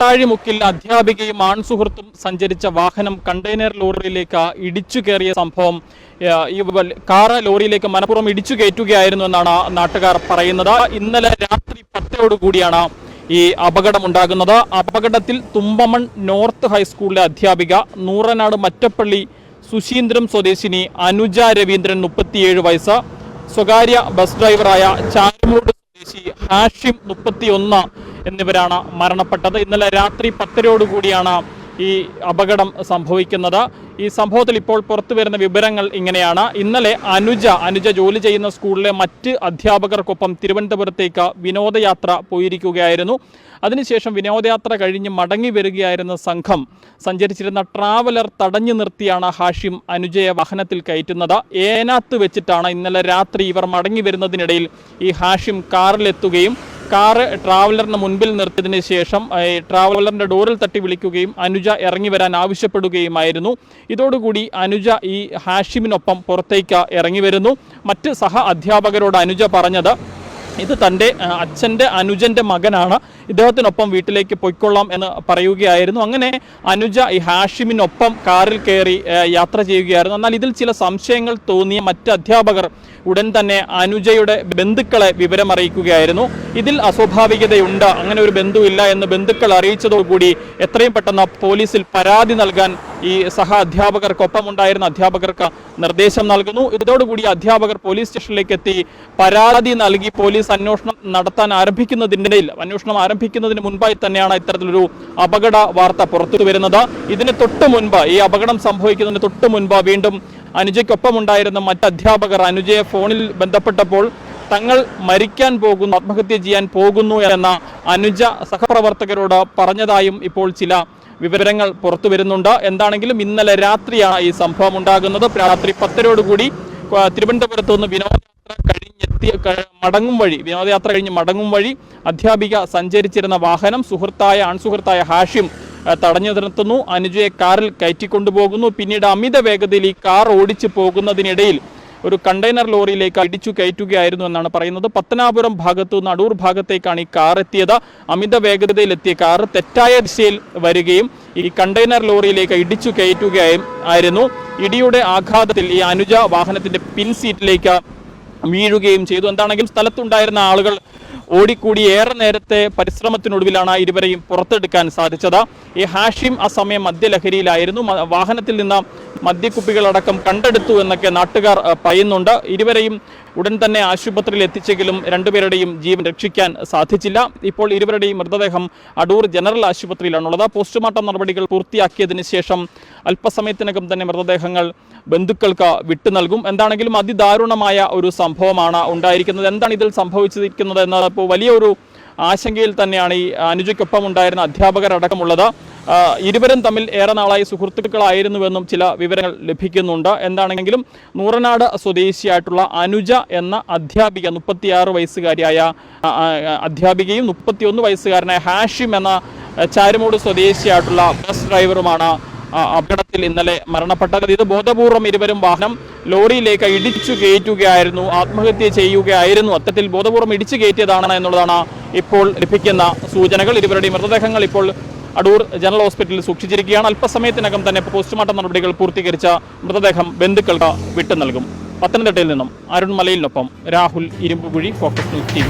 കൂട്ടാഴിമുക്കിൽ അധ്യാപികയും ആൺസുഹൃത്തും സഞ്ചരിച്ച വാഹനം കണ്ടെയ്നർ ലോറിയിലേക്ക് ഇടിച്ചു കയറിയ സംഭവം ഈ കാറ് ലോറിയിലേക്ക് മനഃപൂർവം ഇടിച്ചു കയറ്റുകയായിരുന്നു എന്നാണ് നാട്ടുകാർ പറയുന്നത്. ഇന്നലെ രാത്രി പത്തോടുകൂടിയാണ് ഈ അപകടം ഉണ്ടാകുന്നത് അപകടത്തിൽ തുമ്പമൺ നോർത്ത് ഹൈസ്കൂളിലെ അധ്യാപിക നൂറനാട് മറ്റപ്പള്ളി സുശീന്ദ്രം സ്വദേശിനി അനുജ രവീന്ദ്രൻ മുപ്പത്തിയേഴ് വയസ്സ് സ്വകാര്യ ബസ് ഡ്രൈവറായ ചാരമൂട് സ്വദേശി ഹാഷിം മുപ്പത്തിയൊന്ന് എന്നിവരാണ് മരണപ്പെട്ടത്. ഇന്നലെ രാത്രി പത്തരയോടുകൂടിയാണ് ഈ അപകടം സംഭവിക്കുന്നത്. ഈ സംഭവത്തിൽ ഇപ്പോൾ പുറത്തു വരുന്ന വിവരങ്ങൾ ഇങ്ങനെയാണ്. ഇന്നലെ അനുജ അനുജ ജോലി ചെയ്യുന്ന സ്കൂളിലെ മറ്റ് അധ്യാപകർക്കൊപ്പം തിരുവനന്തപുരത്തേക്ക് വിനോദയാത്ര പോയിരിക്കുകയായിരുന്നു. അതിനുശേഷം വിനോദയാത്ര കഴിഞ്ഞ് മടങ്ങി വരികയായിരുന്ന സംഘം സഞ്ചരിച്ചിരുന്ന ട്രാവലർ തടഞ്ഞു നിർത്തിയാണ് ഹാഷിം അനുജയെ വാഹനത്തിൽ കയറ്റുന്നത്. ഏനാത്ത് വെച്ചിട്ടാണ് ഇന്നലെ രാത്രി ഇവർ മടങ്ങി വരുന്നതിനിടയിൽ ഈ ഹാഷിം കാറിലെത്തുകയും കാറ് ട്രാവലറിന് മുൻപിൽ നിർത്തിയതിന് ശേഷം ട്രാവലറിന്റെ ഡോറിൽ തട്ടി വിളിക്കുകയും അനുജ ഇറങ്ങി വരാൻ ആവശ്യപ്പെടുകയുമായിരുന്നു. ഇതോടുകൂടി അനുജ ഈ ഹാഷിമിനൊപ്പം പുറത്തേക്ക് ഇറങ്ങി വരുന്നു. മറ്റ് സഹ അധ്യാപകരോട് അനുജ പറഞ്ഞത് ഇത് തന്റെ അച്ഛന്റെ അനുജന്റെ മകനാണ്. ഇദ്ദേഹത്തിനൊപ്പം വീട്ടിലേക്ക് പൊയ്ക്കൊള്ളാം എന്ന് പറയുകയായിരുന്നു. അങ്ങനെ അനുജ ഈ ഹാഷിമിനൊപ്പം കാറിൽ കയറി യാത്ര ചെയ്യുകയായിരുന്നു. എന്നാൽ ഇതിൽ ചില സംശയങ്ങൾ തോന്നിയ മറ്റ് അധ്യാപകർ ഉടൻ തന്നെ അനുജയുടെ ബന്ധുക്കളെ വിവരമറിയിക്കുകയായിരുന്നു. ഇതിൽ അസ്വാഭാവികതയുണ്ട് അങ്ങനെ ഒരു ബന്ധുവില്ല എന്ന് ബന്ധുക്കൾ അറിയിച്ചതോടുകൂടി എത്രയും പെട്ടെന്ന് പോലീസിൽ പരാതി നൽകാൻ ഈ സഹ അധ്യാപകർക്കൊപ്പം ഉണ്ടായിരുന്ന അധ്യാപകർക്ക് നിർദ്ദേശം നൽകുന്നു. ഇതോടുകൂടി അധ്യാപകർ പോലീസ് സ്റ്റേഷനിലേക്ക് എത്തി. പരാതി നൽകി പോലീസ് അന്വേഷണം നടത്താൻ ആരംഭിക്കുന്നതിന്റെ അന്വേഷണം അന്വേഷണം ആരംഭിക്കുന്നതിന് മുൻപായി തന്നെയാണ് ഇത്തരത്തിലൊരു അപകട വാർത്ത പുറത്തു വരുന്നത്. ഇതിന് തൊട്ട് മുൻപ് ഈ അപകടം സംഭവിക്കുന്നതിന് തൊട്ട് മുൻപ് വീണ്ടും അനുജയ്ക്കൊപ്പം ഉണ്ടായിരുന്ന മറ്റ് അധ്യാപകർ അനുജയെ ഫോണിൽ ബന്ധപ്പെട്ടപ്പോൾ തങ്ങൾ മരിക്കാൻ പോകുന്നു ആത്മഹത്യ ചെയ്യാൻ പോകുന്നു എന്ന അനുജ സഹപ്രവർത്തകരോട് പറഞ്ഞതായും ഇപ്പോൾ ചില വിവരങ്ങൾ പുറത്തു വരുന്നുണ്ട്. എന്താണെങ്കിലും ഇന്നലെ രാത്രിയാണ് ഈ സംഭവം ഉണ്ടാകുന്നത്. രാത്രി പത്തരോടുകൂടി ആ, തിരുവനന്തപുരത്ത് നിന്ന് വിനോദയാത്ര കഴിഞ്ഞെത്തിയ മടങ്ങും വഴി വിനോദയാത്ര കഴിഞ്ഞ് മടങ്ങും വഴി അധ്യാപിക സഞ്ചരിച്ചിരുന്ന വാഹനം സുഹൃത്തായ അൺസുഹൃത്തായ ഹാഷിം തടഞ്ഞു നിർത്തുന്നു. അനുജയെ കാറിൽ കയറ്റിക്കൊണ്ടുപോകുന്നു. പിന്നീട് അമിത വേഗതയിൽ ഈ കാർ ഓടിച്ചു പോകുന്നതിനിടയിൽ ഒരു കണ്ടെയ്നർ ലോറിയിലേക്ക് ഇടിച്ചു കയറ്റുകയായിരുന്നു എന്നാണ് പറയുന്നത്. പത്തനാപുരം ഭാഗത്തു നിന്ന് അടൂർ ഭാഗത്തേക്കാണ് ഈ കാർ എത്തിയത്. അമിത വേഗതയിലെത്തിയ കാർ തെറ്റായ ദിശയിൽ വരികയും ഈ കണ്ടെയ്നർ ലോറിയിലേക്ക് ഇടിച്ചു കയറ്റുകയായിരുന്നു ഇടിയുടെ ആഘാതത്തിൽ ഈ അനുജ വാഹനത്തിന്റെ പിൻ സീറ്റിലേക്ക് വീഴുകയും ചെയ്തു. എന്താണെങ്കിലും സ്ഥലത്തുണ്ടായിരുന്ന ആളുകൾ ഓടിക്കൂടി ഏറെ നേരത്തെ പരിശ്രമത്തിനൊടുവിലാണ് ഇരുവരെയും പുറത്തെടുക്കാൻ സാധിച്ചത്. ഈ ഹാഷിം ആ സമയം മദ്യലഹരിയിലായിരുന്നു. വാഹനത്തിൽ നിന്ന് മദ്യക്കുപ്പികളടക്കം കണ്ടെടുത്തു എന്നൊക്കെ നാട്ടുകാർ പറയുന്നുണ്ട്. ഇരുവരെയും ഉടൻ തന്നെ ആശുപത്രിയിൽ എത്തിച്ചെങ്കിലും രണ്ടുപേരുടെയും ജീവൻ രക്ഷിക്കാൻ സാധിച്ചില്ല. ഇപ്പോൾ ഇരുവരുടെയും മൃതദേഹം അടൂർ ജനറൽ ആശുപത്രിയിലാണുള്ളത്. പോസ്റ്റ്മോർട്ടം നടപടികൾ പൂർത്തിയാക്കിയതിന് ശേഷം അല്പസമയത്തിനകം തന്നെ മൃതദേഹങ്ങൾ ബന്ധുക്കൾക്ക് വിട്ടു നൽകും. എന്താണെങ്കിലും അതിദാരുണമായ ഒരു സംഭവമാണ് ഉണ്ടായിരിക്കുന്നത്. എന്താണ് ഇതിൽ സംഭവിച്ചിരിക്കുന്നത് എന്നത് ഇപ്പോൾ വലിയൊരു ആശങ്കയിൽ തന്നെയാണ് ഈ അനുജയ്ക്കൊപ്പം ഉണ്ടായിരുന്ന അധ്യാപകരടക്കമുള്ളത് ഇരുവരും തമ്മിൽ ഏറെ നാളായി സുഹൃത്തുക്കളായിരുന്നുവെന്നും ചില വിവരങ്ങൾ ലഭിക്കുന്നുണ്ട്. എന്താണെങ്കിലും നൂറനാട് സ്വദേശിയായിട്ടുള്ള അനുജ എന്ന അധ്യാപിക മുപ്പത്തിയാറ് വയസ്സുകാരിയായ അധ്യാപികയും മുപ്പത്തിയൊന്ന് വയസ്സുകാരനായ ഹാഷിം എന്ന ചാരുമൂട് സ്വദേശിയായിട്ടുള്ള ബസ് ഡ്രൈവറുമാണ് അപകടത്തിൽ ഇന്നലെ മരണപ്പെട്ടത്. ഇത് ബോധപൂർവം ഇരുവരും വാഹനം ലോറിയിലേക്ക് ഇടിച്ചു കയറ്റുകയായിരുന്നു. ആത്മഹത്യ ചെയ്യുകയായിരുന്നു. അത്തരത്തിൽ ബോധപൂർവം ഇടിച്ചു കയറ്റിയതാണ് എന്നുള്ളതാണ് ഇപ്പോൾ ലഭിക്കുന്ന സൂചനകൾ. ഇരുവരുടെയും മൃതദേഹങ്ങൾ ഇപ്പോൾ അടൂർ ജനറൽ ഹോസ്പിറ്റലിൽ സൂക്ഷിച്ചിരിക്കുകയാണ്. അല്പസമയത്തിനകം തന്നെ പോസ്റ്റ്മോർട്ടം നടപടികൾ പൂർത്തീകരിച്ച മൃതദേഹം ബന്ധുക്കൾക്ക് വിട്ടു നൽകും പത്തനംതിട്ടയിൽ നിന്നും അരുൺ മലയിലിനൊപ്പം രാഹുൽ ഇരുമ്പുകുഴി ഫോക്കസ് ടി